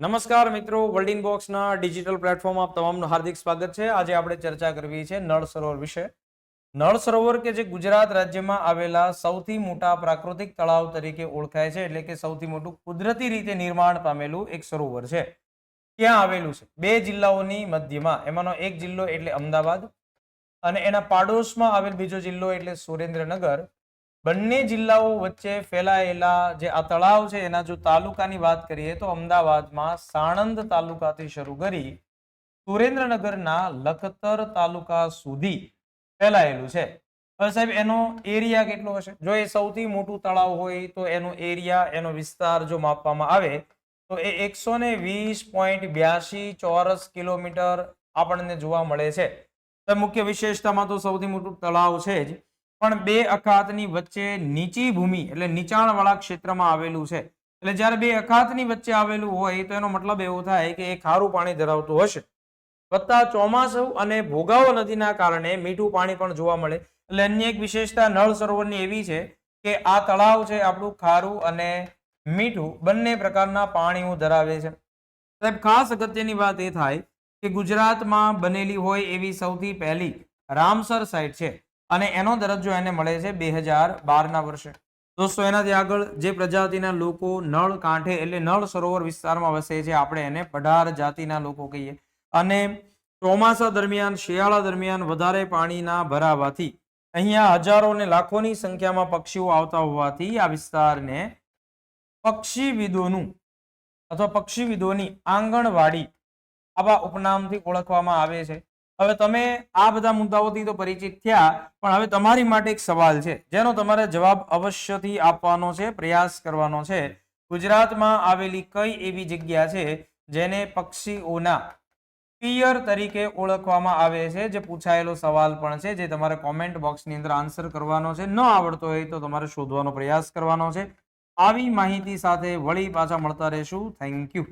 નમસ્કાર મિત્રો world બોક્સના digital platform આપ તમામનું હાર્દિક સ્વાગત છે. આજે આપણે ચર્ચા કરવી છે નળ સરોવર વિશે. નળ સરોવર કે જે ગુજરાત રાજ્યમાં આવેલા સૌથી મોટા પ્રાકૃતિક તળાવ તરીકે ઓળખાય છે, એટલે કે સૌથી મોટું કુદરતી રીતે નિર્માણ પામેલું એક સરોવર છે. ક્યાં આવેલું છે? બે જિલ્લાઓની મધ્યમાં. એમાંનો એક જિલ્લો એટલે અમદાવાદ અને એના પાડોશમાં આવેલ બીજો જિલ્લો એટલે સુરેન્દ્રનગર. બંને જિલ્લાઓ વચ્ચે ફેલાયેલા જે આ તળાવ છે, એના જો તાલુકાની વાત કરીએ તો અમદાવાદમાં સાણંદ તાલુકાથી શરૂ કરી સુરેન્દ્રનગરના લખતર તાલુકા સુધી ફેલાયેલું છે. હવે સાહેબ, એનો એરિયા કેટલો હશે? જો એ સૌથી મોટું તળાવ હોય તો એનો એરિયા, એનો વિસ્તાર જો માપવામાં આવે તો એ એકસો ને વીસ પોઈન્ટ બ્યાસી ચોરસ કિલોમીટર આપણને જોવા મળે છે. મુખ્ય વિશેષતામાં તો સૌથી મોટું તળાવ છે જ. પણ બે અખાતની વચ્ચે નીચી ભૂમિ એટલે નીચાણવાળા ક્ષેત્રમાં આવેલું છે. એટલે જ્યારે બે અખાતની વચ્ચે આવેલું હોય તો એનો મતલબ એવો થાય કે એ ખારું પાણી ધરાવતું હશે. વત્તા ચોમાસું અને ભોગાવો નદીના કારણે મીઠું પાણી પણ જોવા મળે. એટલે અન્ય એક વિશેષતા નળ સરોવરની એવી છે કે આ તળાવ છે આપણું ખારું અને મીઠું બંને પ્રકારના પાણીઓ ધરાવે છે. સાહેબ, ખાસ અગત્યની વાત એ થાય કે ગુજરાતમાં બનેલી હોય એવી સૌથી પહેલી રામસર સાઇટ છે. અને એનો દરજ્જો એને મળે છે બે હજાર બારના વર્ષે. દોસ્તો, એનાથી આગળ જે પ્રજાતિના લોકો નળ કાંઠે એટલે નળ સરોવર વિસ્તારમાં વસે છે, આપણે એને પઢાર જાતિના લોકો કહીએ. અને ચોમાસા દરમિયાન, શિયાળા દરમિયાન વધારે પાણીના ભરાવાથી અહીંયા હજારો ને લાખોની સંખ્યામાં પક્ષીઓ આવતા હોવાથી આ વિસ્તારને પક્ષીવિદોનું અથવા પક્ષીવિદોની આંગણવાડી આવા ઉપનામથી ઓળખવામાં આવે છે. હવે તમે આ બધા મુદ્દાઓથી તો પરિચિત થયા, પણ હવે તમારી માટે એક સવાલ છે, જેનો તમારે જવાબ અવશ્યથી આપવાનો છે, પ્રયાસ કરવાનો છે. ગુજરાતમાં આવેલી કઈ એવી જગ્યા છે જેને પક્ષીઓના પિયર તરીકે ઓળખવામાં આવે છે? જે પૂછાયેલો સવાલ પણ છે, જે તમારે કોમેન્ટ બોક્સની અંદર આન્સર કરવાનો છે. ન આવડતો હોય તો તમારે શોધવાનો પ્રયાસ કરવાનો છે. આવી માહિતી સાથે વળી પાછા મળતા રહેશું. Thank you